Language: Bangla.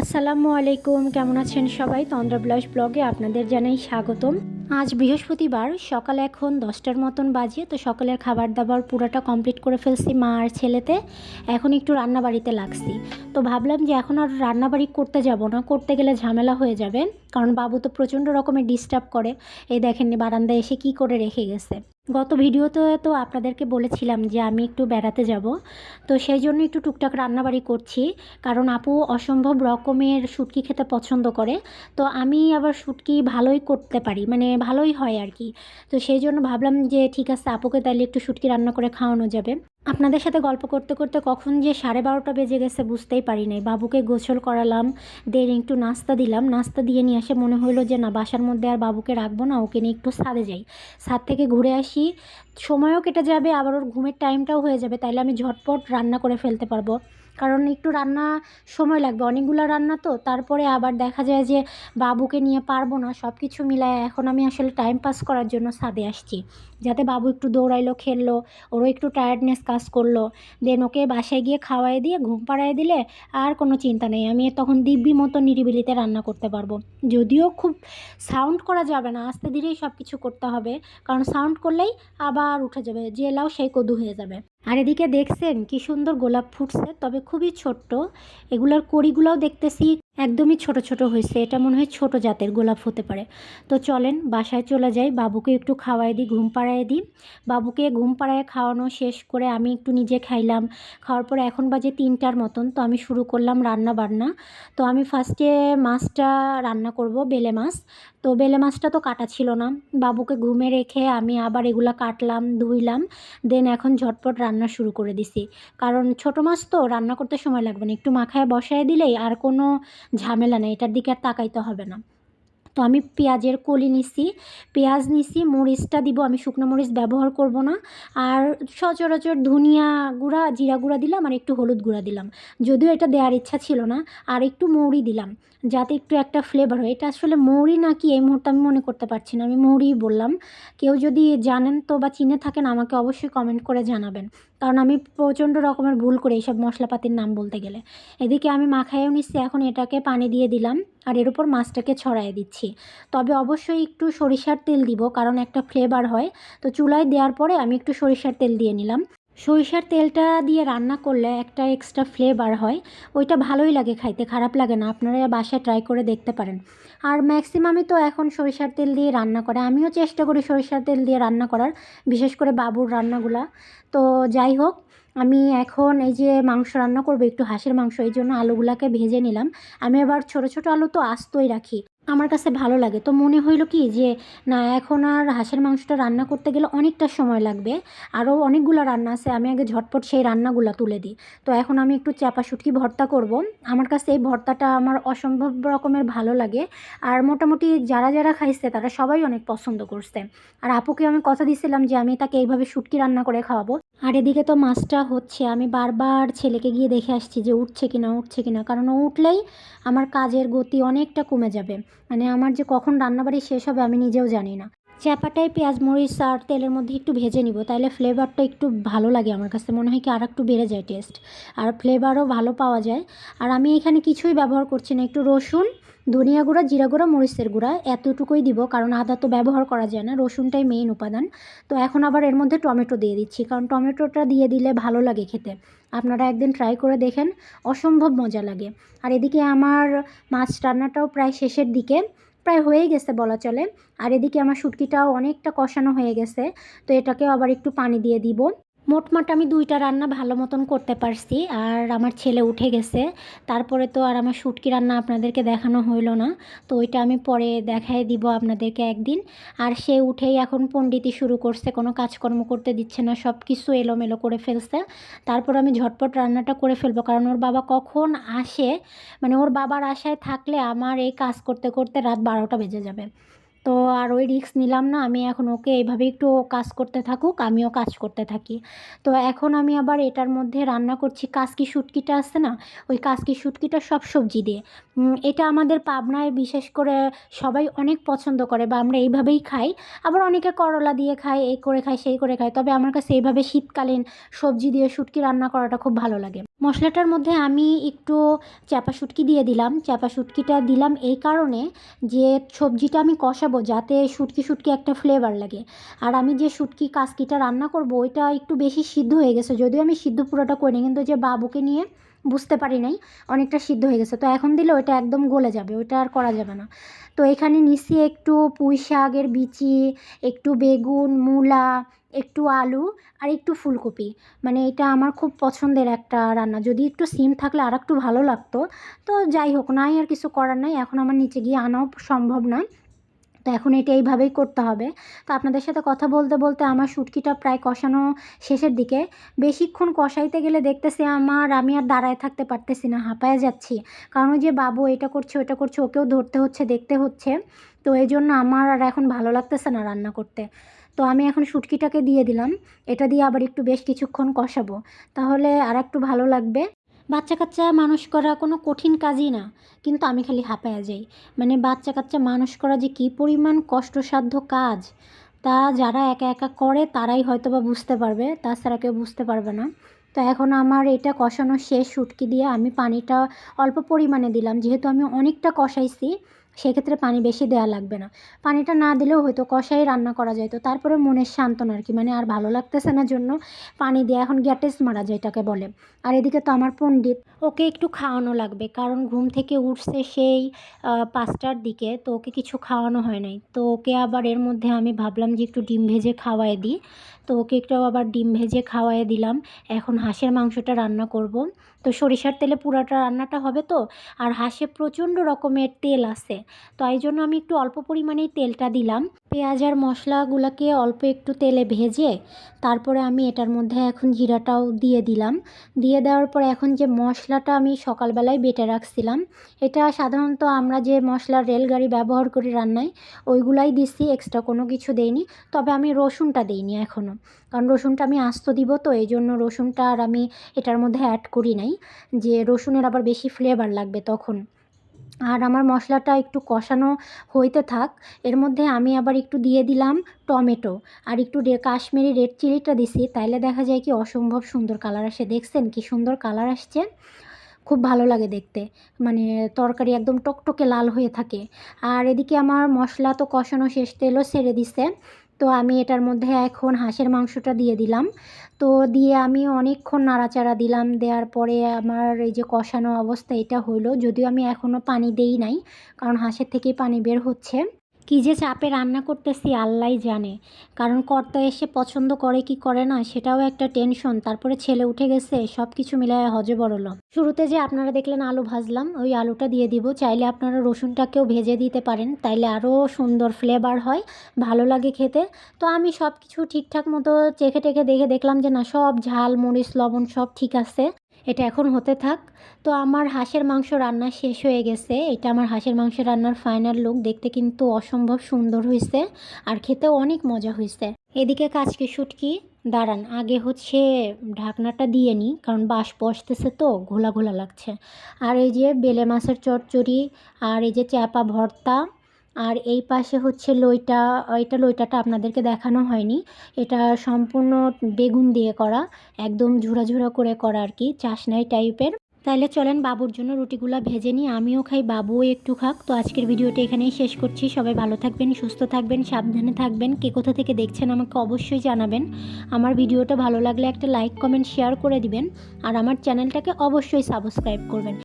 আসসালামু আলাইকুম কেমন আছেন সবাই? তন্দ্রা ব্লাস ব্লগে আপনাদের জানাই স্বাগতম। আজ বৃহস্পতিবার, সকাল এখন দশটার মতন বাজে, তো সকালের খাবার দাবার পুরোটা কমপ্লিট করে ফেলছি মা আর ছেলেতে। এখন একটু রান্নাবাড়িতে লাগছি। তো ভাবলাম যে এখন আর রান্নাবাড়ি করতে যাব না, করতে গেলে ঝামেলা হয়ে যাবে, কারণ বাবু তো প্রচণ্ড রকমের ডিস্টার্ব করে। এই দেখেন বারান্দায় এসে কি করে রেখে গেছে। গত ভিডিওতে তো আপনাদেরকে বলেছিলাম যে আমি একটু বেড়াতে যাব, তো সেই জন্য একটু টুকটাক রান্নাবাড়ি করছি, কারণ আপু অসম্ভব রকমের শুটকি খেতে পছন্দ করে। তো আমি আবার শুটকি ভালোই করতে পারি মানে ভালোই হয় আর কি তো সেই জন্য ভাবলাম যে, ঠিক আছে, আপুকে তাহলে একটু শুটকি রান্না করে খাওয়ানো যাবে। আপনাদের সাথে গল্প করতে করতে কখন যে সাড়ে বারোটা বেজে গেছে বুঝতেই পারি নাই। বাবুকে গোসল করালাম, দেন একটু নাস্তা দিলাম। নাস্তা দিয়ে নিয়ে আসে মনে হলো যে, না, বাসার মধ্যে আর বাবুকে রাখব না, ওকে নিয়ে একটু ছাদে যাই। ছাদ থেকে ঘুরে আসি। সময়ও কেটে যাবে, আবার ওর ঘুমের টাইমটাও হয়ে যাবে, তাইলে আমি ঝটপট রান্না করে ফেলতে পারব। কারণ একটু রান্না সময় লাগবে। অনেকগুলো রান্না তো, তারপরে আবার দেখা যায় যে বাবুকে নিয়ে পারব না সব কিছু মিলায় এখন আমি আসলে টাইম পাস করার জন্য ছাদে আসছি। যাতে বাবু একটু দৌড়াইলো, খেললো, ওরও একটু টায়ার্ডনেস কাজ করল। দেন ওকে বাসায় গিয়ে খাওয়াই দিয়ে, ঘুম পাড়ায় দিলে আর কোনো চিন্তা নেই। আমি তখন দিব্যি মতো নিরিবিলিতে রান্না করতে পারব। যদিও খুব সাউন্ড করা যাবে না, আস্তে ধীরেই সব কিছু করতে হবে। কারণ সাউন্ড করলেই আবার উঠে যাবে, যে লাও সেই কদু হয়ে যাবে। আর এদিকে দেখছেন কি সুন্দর গোলাপ ফুটছে, তবে খুবই ছোট্ট। এগুলোর কড়িগুলোও দেখতেছি একদমই ছোট ছোট হয়েছে, এটা মনে হয় ছোট জাতের গোলাপ হতে পারে। তো চলেন বাসায় চলে যাই, বাবুকে একটু খাওয়াই দিই, ঘুম পাড়ায় দিই। বাবুকে ঘুম পাড়ায় খাওয়ানো শেষ করে আমি একটু নিজে খাইলাম। খাওয়ার পরে এখন বাজে তিনটার মতন, তো আমি শুরু করলাম রান্না বান্না তো আমি ফার্স্টে মাছটা রান্না করব, বেলে মাছ। তো বেলে মাছটা তো কাটা ছিল না। বাবুকে ঘুমে রেখে আমি আবার এগুলো কাটলাম, ধুইলাম, দেন এখন ঝটপট রান্না শুরু করে দিছি। কারণ ছোট মাছ তো রান্না করতে সময় লাগবে না, একটু মাখায় বসায় দিলেই আর কোনো ঝামেলা নেই, এটার দিকে আর তাকাইতে হবে না। তো আমি পেঁয়াজের কলি নিছি, পেঁয়াজ নিছি, মরিচটা দিব, আমি শুকনো মরিচ ব্যবহার করব না। আর সচরাচর ধনিয়া গুঁড়া, জিরা গুঁড়া দিলাম আর একটু হলুদ গুঁড়া দিলাম। যদিও এটা দেওয়ার ইচ্ছা ছিল না, আর একটু মৌরি দিলাম, যাতে একটু একটা ফ্লেভার হয়। এটা আসলে মৌরি নাকি এই মুহূর্তে আমি মনে করতে পারছি না, আমি মৌরিই বললাম। কেউ যদি জানেন তো বা চিনে থাকেন, আমাকে অবশ্যই কমেন্ট করে জানাবেন। কারণ আমি প্রচণ্ড রকমের ভুল করে এইসব মশলাপাতির নাম বলতে গেলে। এদিকে আমি মাখায়ও নিচ্ছি এখন এটাকে পানি দিয়ে দিলাম। আর এর উপর মাছটাকে ছড়াই দিচ্ছি। তবে অবশ্যই একটু সরিষার তেল দিব, কারণ একটা ফ্লেভার হয়। তো চুলায় দেওয়ার পরে আমি একটু সরিষার তেল দিয়ে নিলাম। সরিষার তেলটা দিয়ে রান্না করলে একটা এক্সট্রা ফ্লেভার হয়। ওইটা ভালোই লাগে খাইতে, খারাপ লাগে না। আপনারা বাসায় ট্রাই করে দেখতে পারেন। আর ম্যাক্সিমামই তো এখন সরিষার তেল দিয়ে রান্না করে। আমিও চেষ্টা করি সরিষার তেল দিয়ে রান্না করার, বিশেষ করে বাবুর রান্নাগুলা। তো যাই হোক আমি এখন এই যে মাংস রান্না করব, একটু হাঁসের মাংস, এই জন্য আলুগুলাকে ভেজে নিলাম। আমি আবার ছোট ছোট আলু তো আস্তই রাখি। আমার কাছে ভালো লাগে। তো মনে হইল কি যে, না, এখন আর হাঁসের মাংসটা রান্না করতে গেলে অনেকটা সময় লাগবে। আরও অনেকগুলো রান্না আছে, আমি আগে ঝটপট সেই রান্নাগুলো তুলে দিই। তো এখন আমি একটু চাপা শুটকি ভর্তা করব। আমার কাছে এই ভর্তাটা আমার অসম্ভব রকমের ভালো লাগে। আর মোটামুটি যারা যারা খাইছে, তারা সবাই অনেক পছন্দ করছে। আর আপুকে আমি কথা দিছিলাম যে, আমি তাকে এইভাবে শুটকি রান্না করে খাওয়াবো। আর এদিকে তো মাছটা হচ্ছে, আমি বারবার ছেলেকে গিয়ে দেখে আসছি যে উঠছে কিনা উঠছে কিনা। কারণ ও উঠলেই আমার কাজের গতি অনেকটা কমে যাবে। মানে আমার যে কখন রান্নাবাড়ি শেষ হবে আমি নিজেও জানি না। চ্যাপাটাই পেঁয়াজ, মরিচ আর তেলের মধ্যে একটু ভেজে নিব তাহলে ফ্লেভারটা একটু ভালো লাগে আমার কাছে। মনে হয় কি আর একটু বেড়ে যায় টেস্ট। আর ফ্লেভারও ভালো পাওয়া যায়। আর আমি এখানে কিছুই ব্যবহার করছি না, একটু রসুন ধনিয়া গুঁড়া, জিরা গুঁড়া, মরিচের গুঁড়া এতটুকুই দিব, কারণ আদা তো ব্যবহার করা যায় না, রসুনটাই মেইন উপাদান। তো এখন আবার এর মধ্যে টমেটো দিয়ে দিচ্ছি, কারণ টমেটোটা দিয়ে দিলে ভালো লাগে খেতে। আপনারা একদিন ট্রাই করে দেখেন, অসম্ভব মজা লাগে। আর এদিকে আমার মাছ রান্নাটাও প্রায় শেষের দিকে, প্রায় হয়েই গেছে বলা চলে। আর এদিকে আমার শুটকিটাও অনেকটা কষানো হয়ে গেছে, তো এটাকেও আবার একটু পানি দিয়ে দিব। মোটমাট আমি দুইটা রান্না ভালো মতন করতে পারছি, আর আমার ছেলে উঠে গেছে। তারপরে তো আর আমার শুটকি রান্না আপনাদেরকে দেখানো হইল না, তো ওইটা আমি পরে দেখাই দিব আপনাদেরকে একদিন। আর সে উঠেই এখন পণ্ডিতি শুরু করছে, কোনো কাজকর্ম করতে দিচ্ছে না, সব কিছু এলোমেলো করে ফেলছে। তারপর আমি ঝটপট রান্নাটা করে ফেলব, কারণ ওর বাবা কখন আসে মানে ওর বাবার আশায় থাকলে আমার এই কাজ করতে করতে রাত বারোটা বেজে যাবে। তো আর ওই রিস্ক নিলাম না, আমি এখন ওকে এইভাবে একটু কাজ করতে থাকুক, আমিও কাজ করতে থাকি। তো এখন আমি আবার এটার মধ্যে রান্না করছি, কাসকি শুটকিটা আছে না, ওই কাসকি শুটকিটা সব সবজি দিয়ে। এটা আমাদের পাবনায় বিশেষ করে সবাই অনেক পছন্দ করে বা আমরা এইভাবেই খাই, আবার অনেকে করলা দিয়ে খায়, এই করে খায়, সেই করে খায়। তবে আমার কাছে এইভাবে শীতকালীন সবজি দিয়ে শুটকি রান্না করাটা খুব ভালো লাগে। মশলাটার মধ্যে আমি একটু চাপা শুটকি দিয়ে দিলাম। চাপা শুটকিটা দিলাম এই কারণে যে সবজিটা আমি কষাবো যাতে শুটকি শুটকি একটা ফ্লেভার লাগে। আর আমি যে শুটকি কাসকিটা রান্না করব, ওইটা একটু বেশি সিদ্ধ হয়ে গেছে। যদিও আমি সিদ্ধ পুরোটা করিনি, কিন্তু যে বাবুকে নিয়ে বুঝতে পারি নাই, অনেকটা সিদ্ধ হয়ে গেছে। তো এখন দিলে ওইটা একদম গলে যাবে, ওইটা আর করা যাবে না। তো এখানে নিচে একটু পুঁই শাকের বিচি, একটু বেগুন, মূলা, একটু আলু আর একটু ফুলকপি। মানে এটা আমার খুব পছন্দের একটা রান্না। যদি একটু সিম থাকলে আর একটু ভালো লাগতো। তো যাই হোক, নাই আর কিছু করার নাই। এখন আমার নিচে গিয়ে আনাও সম্ভব না তো এখন এটা এইভাবেই করতে হবে। তো আপনাদের সাথে কথা বলতে বলতে আমার শুটকিটা প্রায় কষানো শেষের দিকে। বেশিক্ষণ কষাইতে গেলে দেখতেছি আমার, আমি আর দাঁড়ায় থাকতে পারতেছি না, হাঁপায়ে যাচ্ছি। কারণ যে বাবু এটা করছে ওটা করছে, ওকেও ধরতে হচ্ছে, দেখতে হচ্ছে। তো এই জন্য আমার আর এখন ভালো লাগতেছে না রান্না করতে। তো আমি এখন শুটকিটাকে দিয়ে দিলাম। এটা দিয়ে আবার একটু বেশ কিছুক্ষণ কষাবো। তাহলে আর একটু ভালো লাগবে। বাচ্চা কাচ্চা মানুষ করা কোনো কঠিন কাজই না। কিন্তু আমি খালি হাঁপায়া যাই। মানে বাচ্চা কাচ্চা মানুষ করা যে কী পরিমাণ কষ্টসাধ্য কাজ, তা যারা একা একা করে, তারাই হয়তো বা বুঝতে পারবে। তাছাড়া কেউ বুঝতে পারবে না। তো এখন আমার এটা কষানো শেষ শুটকি দিয়ে আমি পানিটা অল্প পরিমাণে দিলাম। যেহেতু আমি অনেকটা কষাইছি সেক্ষেত্রে পানি বেশি দেওয়া লাগবে না। পানিটা না দিলেও হয়তো কষাই রান্না করা যায়। তো তারপরে মনের সান্ত্বনা আর কি মানে আর ভালো লাগতেছে না জন্য পানি দিয়ে এখন গ্যাটেস মারা যায় এটাকে বলে। আর এদিকে তো আমার পণ্ডিত ওকে একটু খাওয়ানো লাগবে। কারণ ঘুম থেকে উঠছে সেই পাঁচটার দিকে, তো ওকে কিছু খাওয়ানো হয় নাই। তো ওকে আবার এর মধ্যে আমি ভাবলাম যে একটু ডিম ভেজে খাওয়াই দিই। তো ওকে একটু আবার ডিম ভেজে খাওয়াই দিলাম। এখন হাঁসের মাংসটা রান্না করব। তো সরিষার তেলে পুরাটা রান্নাটা হবে তো? আর হাঁসে প্রচণ্ড রকমের তেল আছে। তো এই জন্য আমি একটু অল্প পরিমাণেই তেলটা দিলাম। পেঁয়াজ আর মশলাগুলোকে অল্প একটু তেলে ভেজে তারপরে আমি এটার মধ্যে এখন জিরাটাও দিয়ে দিলাম। দিয়ে দেওয়ার পর এখন যে মশলাটা আমি সকালবেলায় বেটে রাখছিলাম, এটা সাধারণত আমরা যে মশলার রেলগাড়ি ব্যবহার করি রান্নায়, ওইগুলাই দিছি এক্সট্রা কোনো কিছু দেইনি। তবে আমি রসুনটা দিইনি এখনও কারণ রসুনটা আমি আস্ত দিব তো এই জন্য রসুনটা আর আমি এটার মধ্যে অ্যাড করি নাই, যে রসুনের আবার বেশি ফ্লেভার লাগবে তখন। আর আমার মশলাটা একটু কষানো হইতে থাক, এর মধ্যে আমি আবার একটু দিয়ে দিলাম টমেটো। আর একটু কাশ্মীরি রেড চিলিটা দিছি, তাইলে দেখা যায় কি অসম্ভব সুন্দর কালার আসে। দেখছেন কি সুন্দর কালার আসছে? খুব ভালো লাগে দেখতে। মানে তরকারি একদম টকটকে লাল হয়ে থাকে। আর এদিকে আমার মশলা তো কষানো শেষ, তেলও ছেড়ে দিছে। তো আমি এটার মধ্যে এখন হাঁসের মাংসটা দিয়ে দিলাম। তো দিয়ে আমি অনেকক্ষণ নাড়াচাড়া দিলাম। দেওয়ার পরে আমার এই যে কষানো অবস্থা এটা হলো যদিও আমি এখনও পানি দেই নাই, কারণ হাঁসের থেকেই পানি বের হচ্ছে। কী যে চাপে রান্না করতেছি আল্লাহই জানে। কারণ কর্তা এসে পছন্দ করে কি করে না, সেটাও একটা টেনশন। তারপরে ছেলে উঠে গেছে সব কিছু মিলায় হজে বড়লো শুরুতে যে আপনারা দেখলেন আলু ভাজলাম, ওই আলুটা দিয়ে দিব। চাইলে আপনারা রসুনটাকেও ভেজে দিতে পারেন, তাইলে আরও সুন্দর ফ্লেভার হয়, ভালো লাগে খেতে। তো আমি সব কিছু ঠিকঠাক মতো চেখে টেখে দেখে দেখলাম যে না, সব ঝাল, মরিচ, লবণ সব ঠিক আছে। এটা এখন হতে থাক। তো আমার হাঁসের মাংস রান্না শেষ হয়ে গেছে। এটা আমার হাঁসের মাংস রান্নার ফাইনাল লুক দেখতে কিন্তু অসম্ভব সুন্দর হয়েছে আর খেতেও অনেক মজা হয়েছে এদিকে কাজকে শুটকি দাঁড়ান, আগে হচ্ছে ঢাকনাটা দিয়ে নিই, কারণ বাস বসতেছে তো, ঘোলা ঘোলা লাগছে। আর এই যে বেলে মাছের চচ্চড়ি, আর এই যে চ্যাপা ভর্তা আর এই পাশে হচ্ছে লইটা এটা লইটাটা আপনাদেরকে দেখানো হয়নি। এটা সম্পূর্ণ বেগুন দিয়ে করা, একদম ঝুরা ঝুরা করে করা আর কি, চাশনাই টাইপের তাহলে চলেন বাবুর জন্য রুটিগুলা ভেজে নিই, আমিও খাই, বাবুও একটু খাক। তো আজকের ভিডিওটা এখানেই শেষ করছি, সবাই ভালো থাকবেন, সুস্থ থাকবেন, সাবধানে থাকবেন। কে কোথা থেকে দেখছেন আমাকে অবশ্যই জানাবেন। আমার ভিডিওটা ভালো লাগলে একটা লাইক কমেন্ট শেয়ার করে দিবেন। আর আমার চ্যানেলটাকে অবশ্যই সাবস্ক্রাইব করবেন।